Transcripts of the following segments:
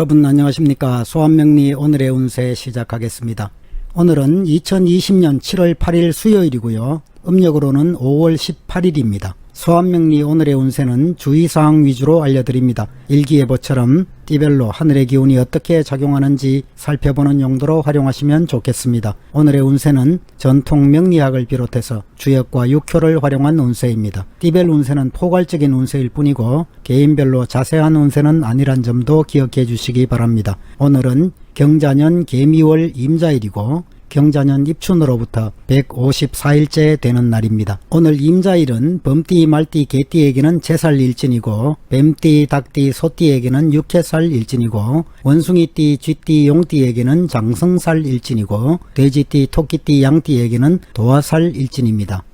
여러분 안녕하십니까 소환명리 오늘의 운세 시작하겠습니다. 오늘은 2020년 7월 8일 수요일이고요. 음력으로는 5월 18일입니다. 소환명리 오늘의 운세는 주의사항 위주로 알려드립니다. 일기예보처럼 띠별로 하늘의 기운이 어떻게 작용하는지 살펴보는 용도로 활용하시면 좋겠습니다. 오늘의 운세는 전통 명리학을 비롯해서 주역과 육효를 활용한 운세입니다. 띠별 운세는 포괄적인 운세일 뿐이고 개인별로 자세한 운세는 아니란 점도 기억해 주시기 바랍니다. 오늘은 경자년 개미월 임자일이고 경자년 입춘으로부터 154일째 되는 날입니다. 오늘 임자일은 범띠, 말띠, 개띠에게는 제살 일진이고 뱀띠, 닭띠, 소띠에게는 육해살 일진이고 원숭이띠, 쥐띠, 용띠에게는 장성살 일진이고 돼지띠, 토끼띠, 양띠에게는 도화살 일진입니다.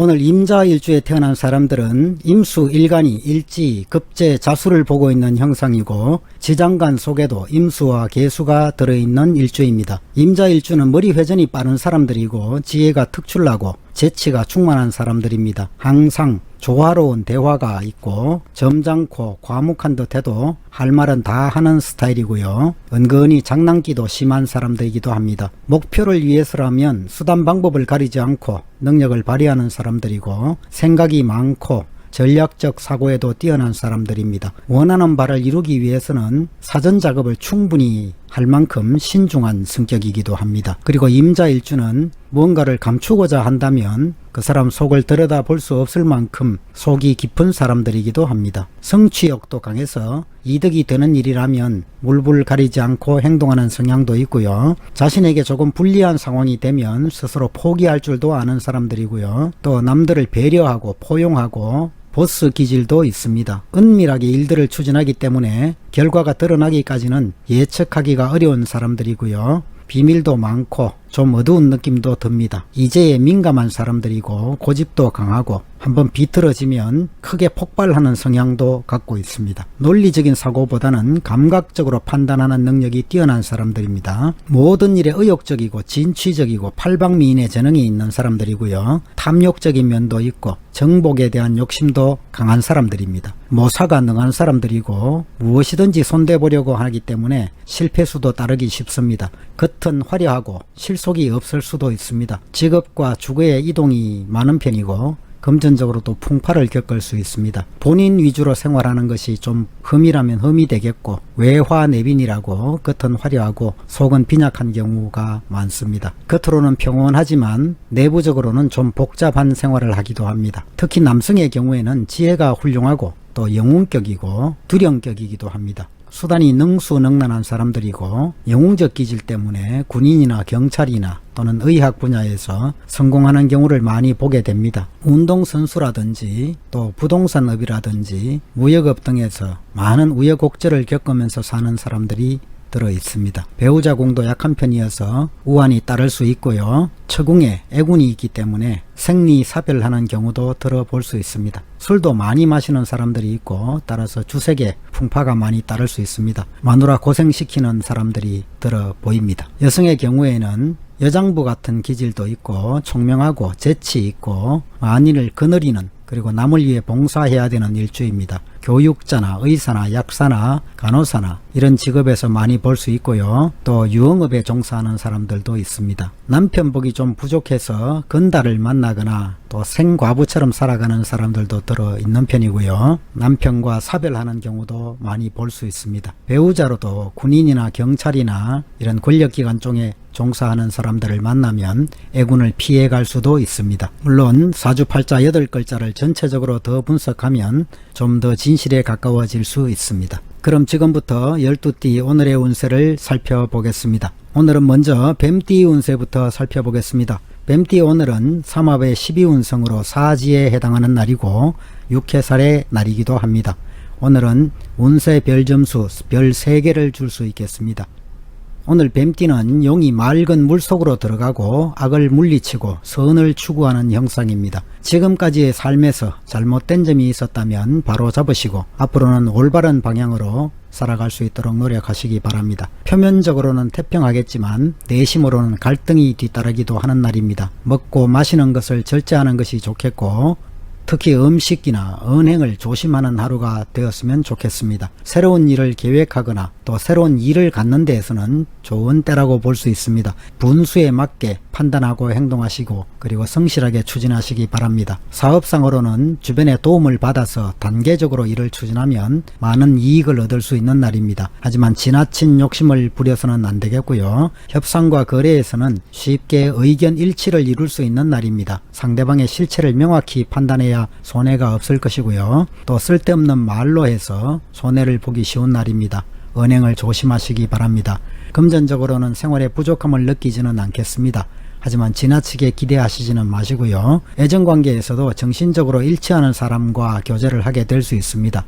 오늘 임자 일주에 태어난 사람들은 임수 일간이 일지, 급제, 자수를 보고 있는 형상이고 지장간 속에도 임수와 개수가 들어있는 일주입니다. 임자 일주는 머리 회전이 빠른 사람들이고 지혜가 특출나고 재치가 충만한 사람들입니다. 항상 조화로운 대화가 있고 점잖고 과묵한 듯해도 할 말은 다 하는 스타일이고요. 은근히 장난기도 심한 사람들이기도 합니다. 목표를 위해서라면 수단 방법을 가리지 않고 능력을 발휘하는 사람들이고 생각이 많고 전략적 사고에도 뛰어난 사람들입니다. 원하는 바를 이루기 위해서는 사전 작업을 충분히 할 만큼 신중한 성격이기도 합니다. 그리고 임자일주는 뭔가를 감추고자 한다면 그 사람 속을 들여다 볼 수 없을 만큼 속이 깊은 사람들이기도 합니다. 성취욕도 강해서 이득이 되는 일이라면 물불 가리지 않고 행동하는 성향도 있고요. 자신에게 조금 불리한 상황이 되면 스스로 포기할 줄도 아는 사람들이고요. 또 남들을 배려하고 포용하고 보스 기질도 있습니다. 은밀하게 일들을 추진하기 때문에 결과가 드러나기까지는 예측하기가 어려운 사람들이고요. 비밀도 많고 좀 어두운 느낌도 듭니다. 이제에 민감한 사람들이고 고집도 강하고 한번 비틀어지면 크게 폭발하는 성향도 갖고 있습니다. 논리적인 사고보다는 감각적으로 판단하는 능력이 뛰어난 사람들입니다. 모든 일에 의욕적이고 진취적이고 팔방미인의 재능이 있는 사람들이고요. 탐욕적인 면도 있고 정복에 대한 욕심도 강한 사람들입니다. 모사가 능한 사람들이고 무엇이든지 손대보려고 하기 때문에 실패수도 따르기 쉽습니다. 겉은 화려하고 실 속이 없을 수도 있습니다. 직업과 주거의 이동이 많은 편이고 금전적으로도 풍파를 겪을 수 있습니다. 본인 위주로 생활하는 것이 좀 흠이라면 흠이 되겠고 외화내빈이라고 겉은 화려하고 속은 빈약한 경우가 많습니다. 겉으로는 평온하지만 내부적으로는 좀 복잡한 생활을 하기도 합니다. 특히 남성의 경우에는 지혜가 훌륭하고 또 영웅격이고 두령격이기도 합니다. 수단이 능수능란한 사람들이고 영웅적 기질 때문에 군인이나 경찰이나 또는 의학 분야에서 성공하는 경우를 많이 보게 됩니다. 운동선수라든지 또 부동산업이라든지 무역업 등에서 많은 우여곡절을 겪으면서 사는 사람들이 들어 있습니다. 배우자 공도 약한 편이어서 우환이 따를 수 있고요. 처궁에 애군이 있기 때문에 생리 사별하는 경우도 들어볼 수 있습니다. 술도 많이 마시는 사람들이 있고 따라서 주색에 풍파가 많이 따를 수 있습니다. 마누라 고생시키는 사람들이 들어 보입니다. 여성의 경우에는 여장부 같은 기질도 있고 총명하고 재치 있고 만인을 거느리는 그리고 남을 위해 봉사해야 되는 일주입니다. 교육자나 의사나 약사나 간호사나 이런 직업에서 많이 볼 수 있고요. 또 유흥업에 종사하는 사람들도 있습니다. 남편 복이 좀 부족해서 건달을 만나거나 또 생과부처럼 살아가는 사람들도 들어 있는 편이고요. 남편과 사별하는 경우도 많이 볼 수 있습니다. 배우자로도 군인이나 경찰이나 이런 권력기관 쪽에 종사하는 사람들을 만나면 애군을 피해갈 수도 있습니다. 물론 사주팔자 8글자를 전체적으로 더 분석하면 좀 더 진실에 가까워질 수 있습니다. 그럼 지금부터 12띠 오늘의 운세를 살펴보겠습니다. 오늘은 먼저 뱀띠 운세부터 살펴보겠습니다. 뱀띠 오늘은 삼합의 12운성으로 사지에 해당하는 날이고 육해살의 날이기도 합니다. 오늘은 운세 별 점수 별 3개를 줄 수 있겠습니다. 오늘 뱀띠는 용이 맑은 물속으로 들어가고 악을 물리치고 선을 추구하는 형상입니다. 지금까지의 삶에서 잘못된 점이 있었다면 바로 잡으시고 앞으로는 올바른 방향으로 살아갈 수 있도록 노력하시기 바랍니다. 표면적으로는 태평하겠지만 내심으로는 갈등이 뒤따르기도 하는 날입니다. 먹고 마시는 것을 절제하는 것이 좋겠고 특히 음식이나 은행을 조심하는 하루가 되었으면 좋겠습니다. 새로운 일을 계획하거나 또 새로운 일을 갖는 데에서는 좋은 때라고 볼 수 있습니다. 분수에 맞게 판단하고 행동하시고 그리고 성실하게 추진하시기 바랍니다. 사업상으로는 주변의 도움을 받아서 단계적으로 일을 추진하면 많은 이익을 얻을 수 있는 날입니다. 하지만 지나친 욕심을 부려서는 안 되겠고요. 협상과 거래에서는 쉽게 의견 일치를 이룰 수 있는 날입니다. 상대방의 실체를 명확히 판단해야 손해가 없을 것이고요. 또 쓸데없는 말로 해서 손해를 보기 쉬운 날입니다. 은행을 조심하시기 바랍니다. 금전적으로는 생활에 부족함을 느끼지는 않겠습니다. 하지만 지나치게 기대하시지는 마시고요. 애정관계에서도 정신적으로 일치하는 사람과 교제를 하게 될 수 있습니다.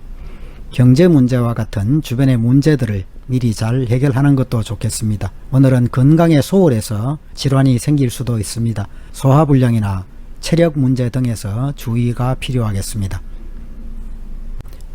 경제 문제와 같은 주변의 문제들을 미리 잘 해결하는 것도 좋겠습니다. 오늘은 건강에 소홀해서 질환이 생길 수도 있습니다. 소화불량이나 체력 문제 등에서 주의가 필요하겠습니다.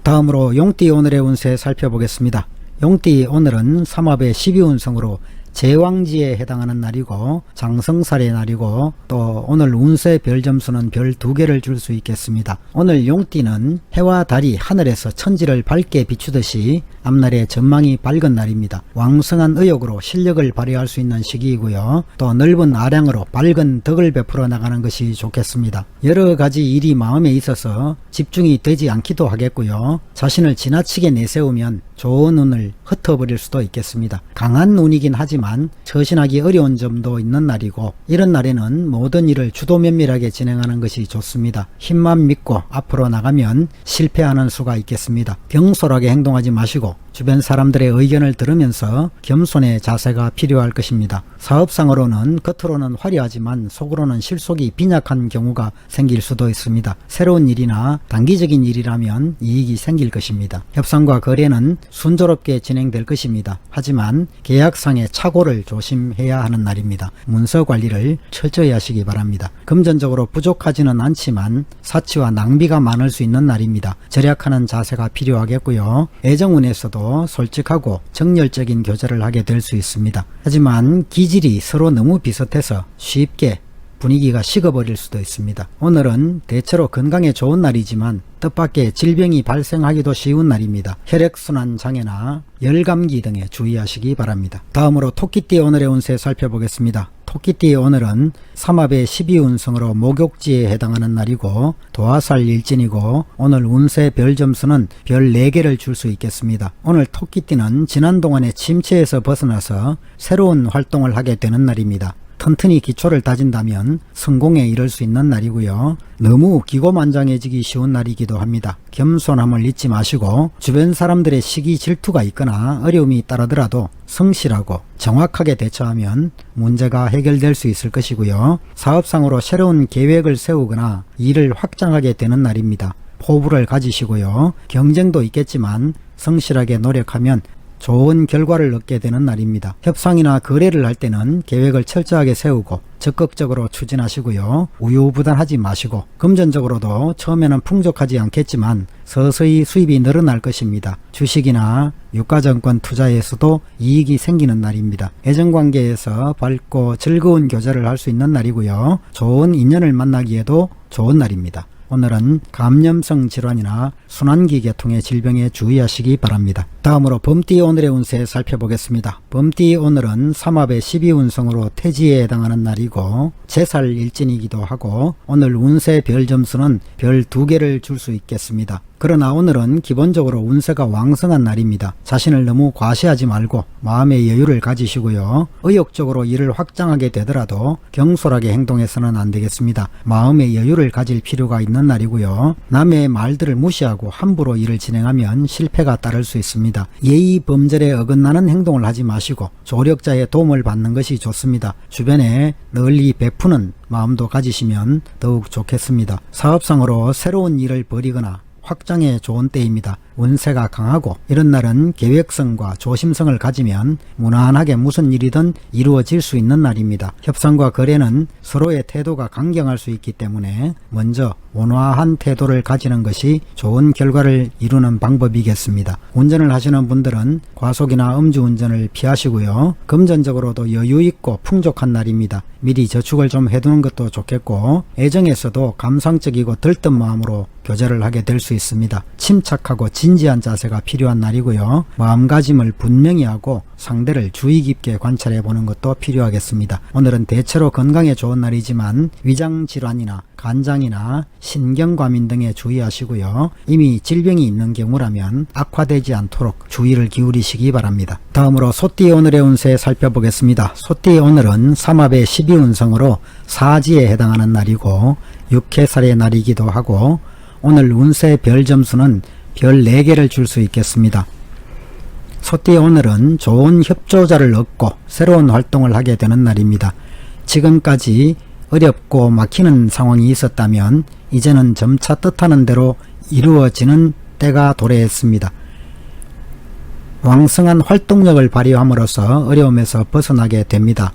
다음으로 용띠 오늘의 운세 살펴보겠습니다. 용띠 오늘은 삼합의 12운성으로 제왕지에 해당하는 날이고 장성살의 날이고 또 오늘 운세 별 점수는 별 두 개를 줄 수 있겠습니다. 오늘 용띠는 해와 달이 하늘에서 천지를 밝게 비추듯이 앞날의 전망이 밝은 날입니다. 왕성한 의욕으로 실력을 발휘할 수 있는 시기이고요. 또 넓은 아량으로 밝은 덕을 베풀어 나가는 것이 좋겠습니다. 여러 가지 일이 마음에 있어서 집중이 되지 않기도 하겠고요. 자신을 지나치게 내세우면 좋은 운을 흩어버릴 수도 있겠습니다. 강한 운이긴 하지만 처신하기 어려운 점도 있는 날이고 이런 날에는 모든 일을 주도 면밀하게 진행하는 것이 좋습니다. 힘만 믿고 앞으로 나가면 실패하는 수가 있겠습니다. 경솔하게 행동하지 마시고 주변 사람들의 의견을 들으면서 겸손의 자세가 필요할 것입니다. 사업상으로는 겉으로는 화려하지만 속으로는 실속이 빈약한 경우가 생길 수도 있습니다. 새로운 일이나 단기적인 일이라면 이익이 생길 것입니다. 협상과 거래는 순조롭게 진행될 것입니다. 하지만 계약상의 착오를 조심해야 하는 날입니다. 문서 관리를 철저히 하시기 바랍니다. 금전적으로 부족하지는 않지만 사치와 낭비가 많을 수 있는 날입니다. 절약하는 자세가 필요하겠고요. 애정운에서 도 솔직하고 정열적인 교제를 하게 될 수 있습니다. 하지만 기질이 서로 너무 비슷해서 쉽게 분위기가 식어버릴 수도 있습니다. 오늘은 대체로 건강에 좋은 날이지만 뜻밖의 질병이 발생하기도 쉬운 날입니다. 혈액순환 장애나 열감기 등에 주의하시기 바랍니다. 다음으로 토끼띠 오늘의 운세 살펴보겠습니다. 토끼띠의 오늘은 삼합의 12운성으로 목욕지에 해당하는 날이고 도화살 일진이고 오늘 운세 별 점수는 별 4개를 줄 수 있겠습니다. 오늘 토끼띠는 지난 동안의 침체에서 벗어나서 새로운 활동을 하게 되는 날입니다. 튼튼히 기초를 다진다면 성공에 이를 수 있는 날이고요. 너무 기고만장해지기 쉬운 날이기도 합니다. 겸손함을 잊지 마시고 주변 사람들의 시기 질투가 있거나 어려움이 따르더라도 성실하고 정확하게 대처하면 문제가 해결될 수 있을 것이고요. 사업상으로 새로운 계획을 세우거나 일을 확장하게 되는 날입니다. 포부를 가지시고요. 경쟁도 있겠지만 성실하게 노력하면 좋은 결과를 얻게 되는 날입니다. 협상이나 거래를 할 때는 계획을 철저하게 세우고 적극적으로 추진하시고요. 우유부단하지 마시고 금전적으로도 처음에는 풍족하지 않겠지만 서서히 수입이 늘어날 것입니다. 주식이나 유가증권 투자에서도 이익이 생기는 날입니다. 애정관계에서 밝고 즐거운 교제를 할 수 있는 날이고요. 좋은 인연을 만나기에도 좋은 날입니다. 오늘은 감염성 질환이나 순환기 계통의 질병에 주의하시기 바랍니다. 다음으로 범띠 오늘의 운세 살펴보겠습니다. 범띠 오늘은 삼합의 12운성으로 태지에 해당하는 날이고 제살 일진이기도 하고 오늘 운세 별 점수는 별 두 개를 줄 수 있겠습니다. 그러나 오늘은 기본적으로 운세가 왕성한 날입니다. 자신을 너무 과시하지 말고 마음의 여유를 가지시고요. 의욕적으로 일을 확장하게 되더라도 경솔하게 행동해서는 안 되겠습니다. 마음의 여유를 가질 필요가 있는 날이고요. 남의 말들을 무시하고 함부로 일을 진행하면 실패가 따를 수 있습니다. 예의 범절에 어긋나는 행동을 하지 마시고 조력자의 도움을 받는 것이 좋습니다. 주변에 널리 베푸는 마음도 가지시면 더욱 좋겠습니다. 사업상으로 새로운 일을 벌이거나 확장에 좋은 때입니다. 운세가 강하고 이런 날은 계획성과 조심성을 가지면 무난하게 무슨 일이든 이루어질 수 있는 날입니다. 협상과 거래는 서로의 태도가 강경할 수 있기 때문에 먼저 온화한 태도를 가지는 것이 좋은 결과를 이루는 방법이겠습니다. 운전을 하시는 분들은 과속이나 음주운전을 피하시고요. 금전적으로도 여유 있고 풍족한 날입니다. 미리 저축을 좀 해두는 것도 좋겠고 애정에서도 감상적이고 들뜬 마음으로 교제를 하게 될 수 있습니다. 침착하고 진지한 자세가 필요한 날이고요. 마음가짐을 분명히 하고 상대를 주의 깊게 관찰해 보는 것도 필요하겠습니다. 오늘은 대체로 건강에 좋은 날이지만 위장 질환이나 간장이나 신경과민 등에 주의하시고요. 이미 질병이 있는 경우라면 악화되지 않도록 주의를 기울이시기 바랍니다. 다음으로 소띠 오늘의 운세 살펴보겠습니다. 소띠 오늘은 삼합의 12운성으로 사지에 해당하는 날이고 육해살의 날이기도 하고 오늘 운세 별 점수는 별 4개를 줄 수 있겠습니다. 소띠 오늘은 좋은 협조자를 얻고 새로운 활동을 하게 되는 날입니다. 지금까지 어렵고 막히는 상황이 있었다면 이제는 점차 뜻하는 대로 이루어지는 때가 도래했습니다. 왕성한 활동력을 발휘함으로써 어려움에서 벗어나게 됩니다.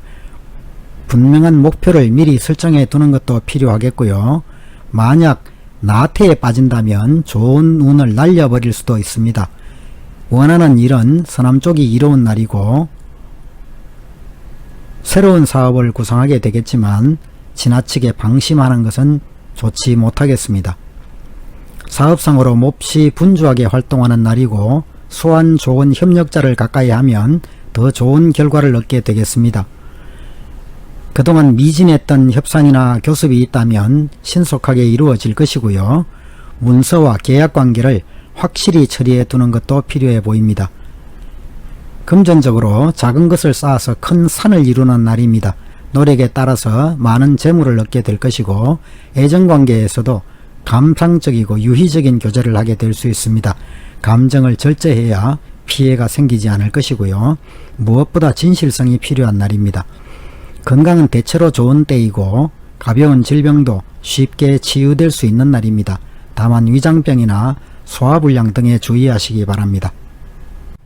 분명한 목표를 미리 설정해 두는 것도 필요하겠고요. 만약 나태에 빠진다면 좋은 운을 날려버릴 수도 있습니다. 원하는 일은 서남 쪽이 이로운 날이고 새로운 사업을 구성하게 되겠지만 지나치게 방심하는 것은 좋지 못하겠습니다. 사업상으로 몹시 분주하게 활동하는 날이고 수완 좋은 협력자를 가까이 하면 더 좋은 결과를 얻게 되겠습니다. 그동안 미진했던 협상이나 교섭이 있다면 신속하게 이루어질 것이고요. 문서와 계약 관계를 확실히 처리해 두는 것도 필요해 보입니다. 금전적으로 작은 것을 쌓아서 큰 산을 이루는 날입니다. 노력에 따라서 많은 재물을 얻게 될 것이고 애정관계에서도 감상적이고 유희적인 교제를 하게 될 수 있습니다. 감정을 절제해야 피해가 생기지 않을 것이고요. 무엇보다 진실성이 필요한 날입니다. 건강은 대체로 좋은 때이고 가벼운 질병도 쉽게 치유될 수 있는 날입니다. 다만 위장병이나 소화불량 등에 주의하시기 바랍니다.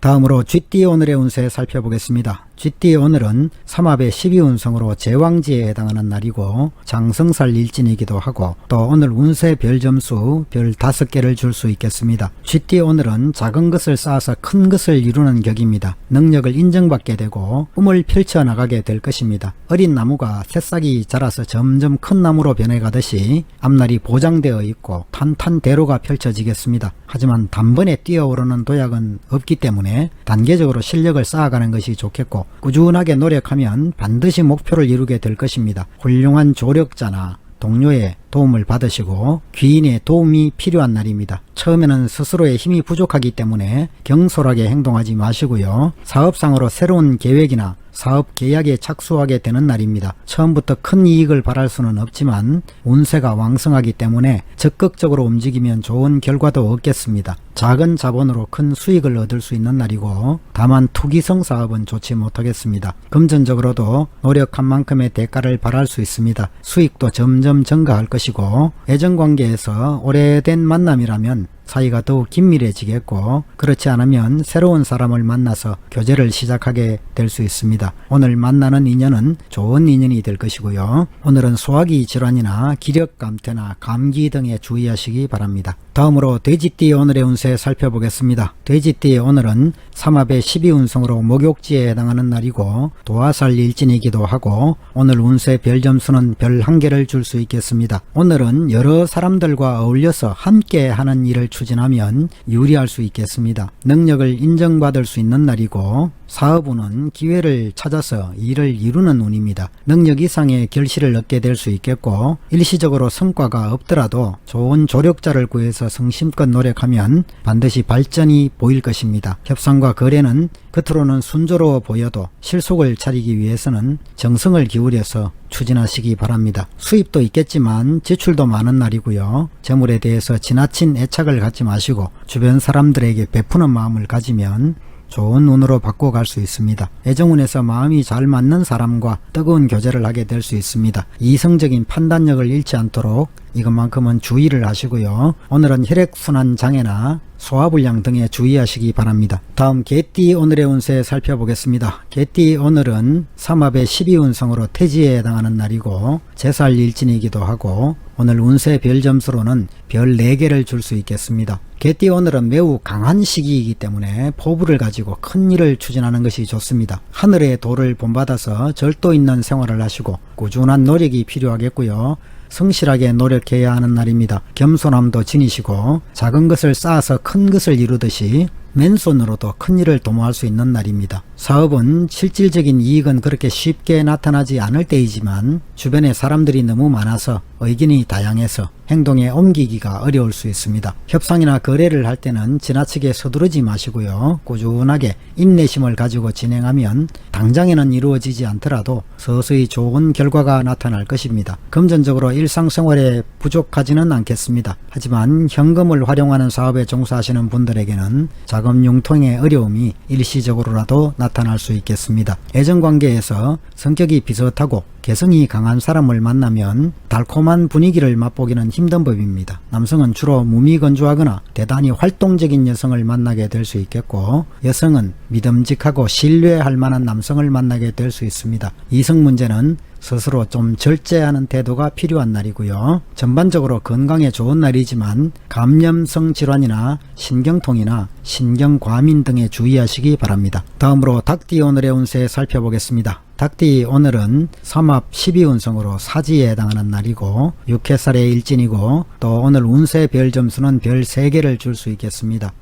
다음으로 쥐띠 오늘의 운세 살펴보겠습니다. 쥐띠 오늘은 삼합의 12운성으로 제왕지에 해당하는 날이고 장성살 일진이기도 하고 또 오늘 운세 별 점수 별 5개를 줄 수 있겠습니다. 쥐띠 오늘은 작은 것을 쌓아서 큰 것을 이루는 격입니다. 능력을 인정받게 되고 꿈을 펼쳐나가게 될 것입니다. 어린 나무가 새싹이 자라서 점점 큰 나무로 변해가듯이 앞날이 보장되어 있고 탄탄대로가 펼쳐지겠습니다. 하지만 단번에 뛰어오르는 도약은 없기 때문에 단계적으로 실력을 쌓아가는 것이 좋겠고 꾸준하게 노력하면 반드시 목표를 이루게 될 것입니다. 훌륭한 조력자나 동료의 도움을 받으시고 귀인의 도움이 필요한 날입니다. 처음에는 스스로의 힘이 부족하기 때문에 경솔하게 행동하지 마시고요. 사업상으로 새로운 계획이나 사업 계약에 착수하게 되는 날입니다. 처음부터 큰 이익을 바랄 수는 없지만 운세가 왕성하기 때문에 적극적으로 움직이면 좋은 결과도 얻겠습니다. 작은 자본으로 큰 수익을 얻을 수 있는 날이고 다만 투기성 사업은 좋지 못하겠습니다. 금전적으로도 노력한 만큼의 대가를 바랄 수 있습니다. 수익도 점점 증가할 것이고 애정관계에서 오래된 만남이라면 사이가 더욱 긴밀해지겠고 그렇지 않으면 새로운 사람을 만나서 교제를 시작하게 될 수 있습니다. 오늘 만나는 인연은 좋은 인연이 될 것이고요. 오늘은 소화기 질환이나 기력 감퇴나 감기 등에 주의하시기 바랍니다. 다음으로 돼지띠 오늘의 운세 살펴보겠습니다. 돼지띠 오늘은 삼합의 12운성으로 목욕지에 해당하는 날이고 도화살 일진이기도 하고 오늘 운세 별 점수는 별 한 개를 줄 수 있겠습니다. 오늘은 여러 사람들과 어울려서 함께 하는 일을 추진하면 유리할 수 있겠습니다. 능력을 인정받을 수 있는 날이고 사업운은 기회를 찾아서 일을 이루는 운입니다. 능력 이상의 결실을 얻게 될 수 있겠고 일시적으로 성과가 없더라도 좋은 조력자를 구해서 성심껏 노력하면 반드시 발전이 보일 것입니다. 협상과 거래는 겉으로는 순조로워 보여도 실속을 차리기 위해서는 정성을 기울여서 추진하시기 바랍니다. 수입도 있겠지만 지출도 많은 날이고요. 재물에 대해서 지나친 애착을 갖지 마시고 주변 사람들에게 베푸는 마음을 가지면 좋은 운으로 바꿔갈 수 있습니다. 애정운에서 마음이 잘 맞는 사람과 뜨거운 교제를 하게 될 수 있습니다. 이성적인 판단력을 잃지 않도록 이것만큼은 주의를 하시고요. 오늘은 혈액순환 장애나 소화불량 등에 주의하시기 바랍니다. 다음 개띠 오늘의 운세 살펴보겠습니다. 개띠 오늘은 삼합의 12운성으로 태지에 해당하는 날이고 제살 일진이기도 하고 오늘 운세 별 점수로는 별 4개를 줄 수 있겠습니다. 개띠 오늘은 매우 강한 시기이기 때문에 포부를 가지고 큰 일을 추진하는 것이 좋습니다. 하늘의 도를 본받아서 절도 있는 생활을 하시고 꾸준한 노력이 필요하겠고요. 성실하게 노력해야 하는 날입니다. 겸손함도 지니시고 작은 것을 쌓아서 큰 것을 이루듯이 맨손으로도 큰 일을 도모할 수 있는 날입니다. 사업은 실질적인 이익은 그렇게 쉽게 나타나지 않을 때이지만 주변에 사람들이 너무 많아서 의견이 다양해서 행동에 옮기기가 어려울 수 있습니다. 협상이나 거래를 할 때는 지나치게 서두르지 마시고요. 꾸준하게 인내심을 가지고 진행하면 당장에는 이루어지지 않더라도 서서히 좋은 결과가 나타날 것입니다. 금전적으로 일상생활에 부족하지는 않겠습니다. 하지만 현금을 활용하는 사업에 종사하시는 분들에게는 자금 융통의 어려움이 일시적으로라도 나타날 수 있겠습니다. 애정관계에서 성격이 비슷하고 개성이 강한 사람을 만나면 달콤한 분위기를 맛보기는 힘든 법입니다. 남성은 주로 무미건조하거나 대단히 활동적인 여성을 만나게 될 수 있겠고 여성은 믿음직하고 신뢰할 만한 남성을 만나게 될 수 있습니다. 이성 문제는 스스로 좀 절제하는 태도가 필요한 날이고요. 전반적으로 건강에 좋은 날이지만 감염성 질환이나 신경통이나 신경과민 등에 주의하시기 바랍니다. 다음으로 닭띠 오늘의 운세 살펴보겠습니다. 닭띠 오늘은 삼합 12운성으로 사지에 해당하는 날이고 6회살의 일진이고 또 오늘 운세 별 점수는 별 3개를 줄 수 있겠습니다.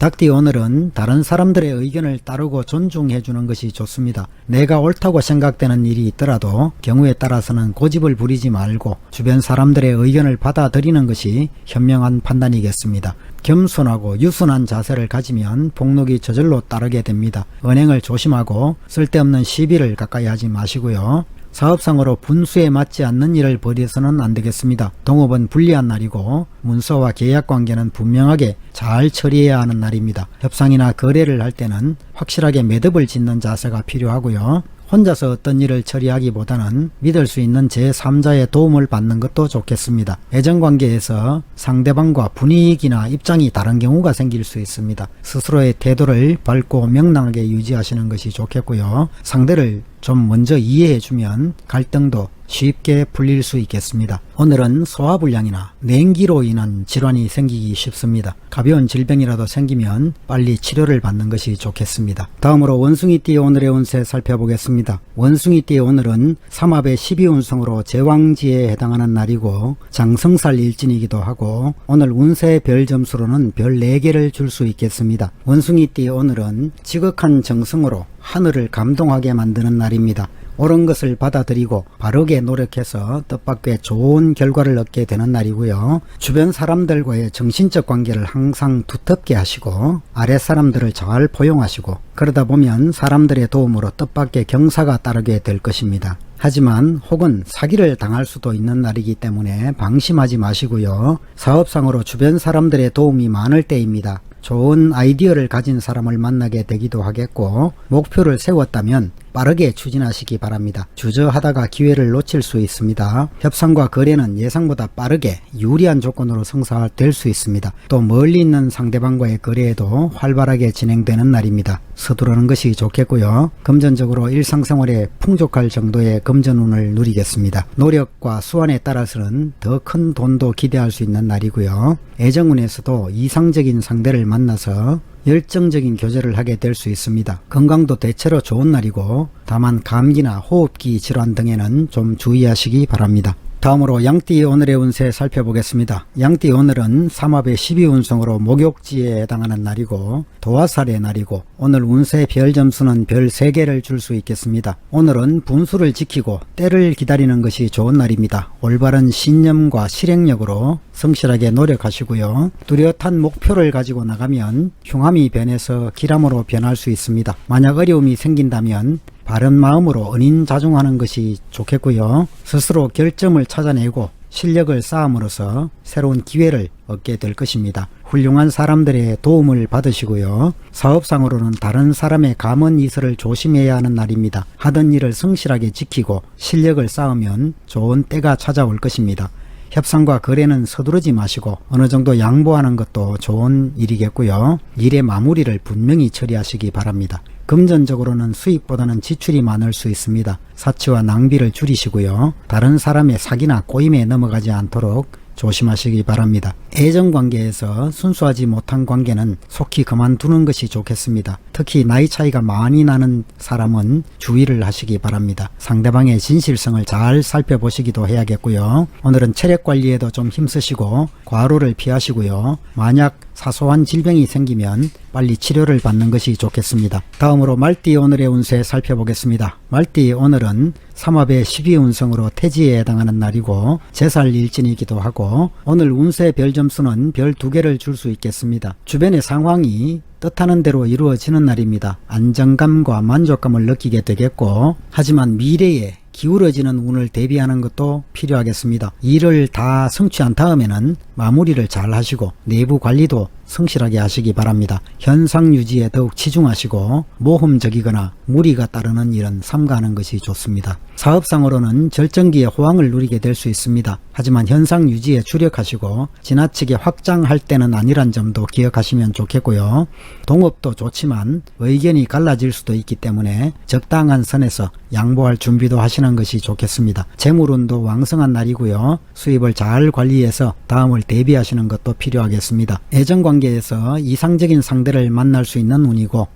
닭띠 오늘은 다른 사람들의 의견을 따르고 존중해 주는 것이 좋습니다. 내가 옳다고 생각되는 일이 있더라도 경우에 따라서는 고집을 부리지 말고 주변 사람들의 의견을 받아들이는 것이 현명한 판단이겠습니다. 겸손하고 유순한 자세를 가지면 복록이 저절로 따르게 됩니다. 은행을 조심하고 쓸데없는 시비를 가까이 하지 마시고요. 사업상으로 분수에 맞지 않는 일을 벌여서는 안 되겠습니다. 동업은 불리한 날이고 문서와 계약 관계는 분명하게 잘 처리해야 하는 날입니다. 협상이나 거래를 할 때는 확실하게 매듭을 짓는 자세가 필요하고요. 혼자서 어떤 일을 처리하기보다는 믿을 수 있는 제3자의 도움을 받는 것도 좋겠습니다. 애정관계에서 상대방과 분위기나 입장이 다른 경우가 생길 수 있습니다. 스스로의 태도를 밝고 명랑하게 유지하시는 것이 좋겠고요. 상대를 좀 먼저 이해해주면 갈등도 쉽게 풀릴 수 있겠습니다. 오늘은 소화불량이나 냉기로 인한 질환이 생기기 쉽습니다. 가벼운 질병이라도 생기면 빨리 치료를 받는 것이 좋겠습니다. 다음으로 원숭이띠 오늘의 운세 살펴보겠습니다. 원숭이띠 오늘은 삼합의 12운성으로 제왕지에 해당하는 날이고 장성살 일진이기도 하고 오늘 운세 별 점수로는 별 4개를 줄 수 있겠습니다. 원숭이띠 오늘은 지극한 정성으로 하늘을 감동하게 만드는 날입니다. 옳은 것을 받아들이고 바르게 노력해서 뜻밖의 좋은 결과를 얻게 되는 날이고요. 주변 사람들과의 정신적 관계를 항상 두텁게 하시고 아래 사람들을 잘 포용하시고 그러다 보면 사람들의 도움으로 뜻밖의 경사가 따르게 될 것입니다. 하지만 혹은 사기를 당할 수도 있는 날이기 때문에 방심하지 마시고요. 사업상으로 주변 사람들의 도움이 많을 때입니다. 좋은 아이디어를 가진 사람을 만나게 되기도 하겠고 목표를 세웠다면 빠르게 추진하시기 바랍니다. 주저하다가 기회를 놓칠 수 있습니다. 협상과 거래는 예상보다 빠르게 유리한 조건으로 성사될 수 있습니다. 또 멀리 있는 상대방과의 거래에도 활발하게 진행되는 날입니다. 서두르는 것이 좋겠고요. 금전적으로 일상생활에 풍족할 정도의 금전운을 누리겠습니다. 노력과 수완에 따라서는 더 큰 돈도 기대할 수 있는 날이고요. 애정운에서도 이상적인 상대를 만나서 열정적인 교제를 하게 될 수 있습니다. 건강도 대체로 좋은 날이고 다만 감기나 호흡기 질환 등에는 좀 주의하시기 바랍니다. 다음으로 양띠 오늘의 운세 살펴보겠습니다. 양띠 오늘은 삼합의 12운성으로 목욕지에 해당하는 날이고 도화살의 날이고 오늘 운세 별 점수는 별 3개를 줄 수 있겠습니다. 오늘은 분수를 지키고 때를 기다리는 것이 좋은 날입니다. 올바른 신념과 실행력으로 성실하게 노력하시고요. 뚜렷한 목표를 가지고 나가면 흉함이 변해서 기람으로 변할 수 있습니다. 만약 어려움이 생긴다면 바른 마음으로 은인자중하는 것이 좋겠고요. 스스로 결점을 찾아내고 실력을 쌓음으로써 새로운 기회를 얻게 될 것입니다. 훌륭한 사람들의 도움을 받으시고요. 사업상으로는 다른 사람의 감언 이설을 조심해야 하는 날입니다. 하던 일을 성실하게 지키고 실력을 쌓으면 좋은 때가 찾아올 것입니다. 협상과 거래는 서두르지 마시고 어느 정도 양보하는 것도 좋은 일이겠고요. 일의 마무리를 분명히 처리하시기 바랍니다. 금전적으로는 수익보다는 지출이 많을 수 있습니다. 사치와 낭비를 줄이시고요. 다른 사람의 사기나 꼬임에 넘어가지 않도록 조심하시기 바랍니다. 애정 관계에서 순수하지 못한 관계는 속히 그만두는 것이 좋겠습니다. 특히 나이 차이가 많이 나는 사람은 주의를 하시기 바랍니다. 상대방의 진실성을 잘 살펴보시기도 해야겠고요. 오늘은 체력 관리에도 좀 힘쓰시고 과로를 피하시고요. 만약 사소한 질병이 생기면 빨리 치료를 받는 것이 좋겠습니다. 다음으로 말띠 오늘의 운세 살펴보겠습니다. 말띠 오늘은 삼합의 12운성으로 태지에 해당하는 날이고 제살 일진이기도 하고 오늘 운세 별 점수는 별 두 개를 줄 수 있겠습니다. 주변의 상황이 뜻하는 대로 이루어지는 날입니다. 안정감과 만족감을 느끼게 되겠고 하지만 미래에 기울어지는 운을 대비하는 것도 필요하겠습니다. 일을 다 성취한 다음에는 마무리를 잘 하시고 내부 관리도 성실하게 하시기 바랍니다. 현상 유지에 더욱 치중하시고 모험적이거나 무리가 따르는 일은 삼가하는 것이 좋습니다. 사업상으로는 절정기에 호황을 누리게 될 수 있습니다. 하지만 현상 유지에 주력하시고 지나치게 확장할 때는 아니란 점도 기억하시면 좋겠고요. 동업도 좋지만 의견이 갈라질 수도 있기 때문에 적당한 선에서 양보할 준비도 하시는 것이 좋겠습니다. 재물운도 왕성한 날이고요. 수입을 잘 관리해서 다음을 대비하시는 것도 필요하겠습니다. 애정 관계에서 이상적인 상대를 만날 수 있는 운이고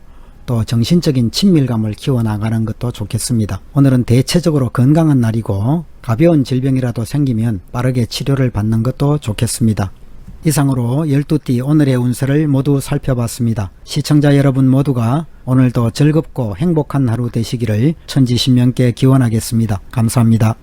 또 정신적인 친밀감을 키워나가는 것도 좋겠습니다. 오늘은 대체적으로 건강한 날이고 가벼운 질병이라도 생기면 빠르게 치료를 받는 것도 좋겠습니다. 이상으로 12띠 오늘의 운세를 모두 살펴봤습니다. 시청자 여러분 모두가 오늘도 즐겁고 행복한 하루 되시기를 천지신명께 기원하겠습니다. 감사합니다.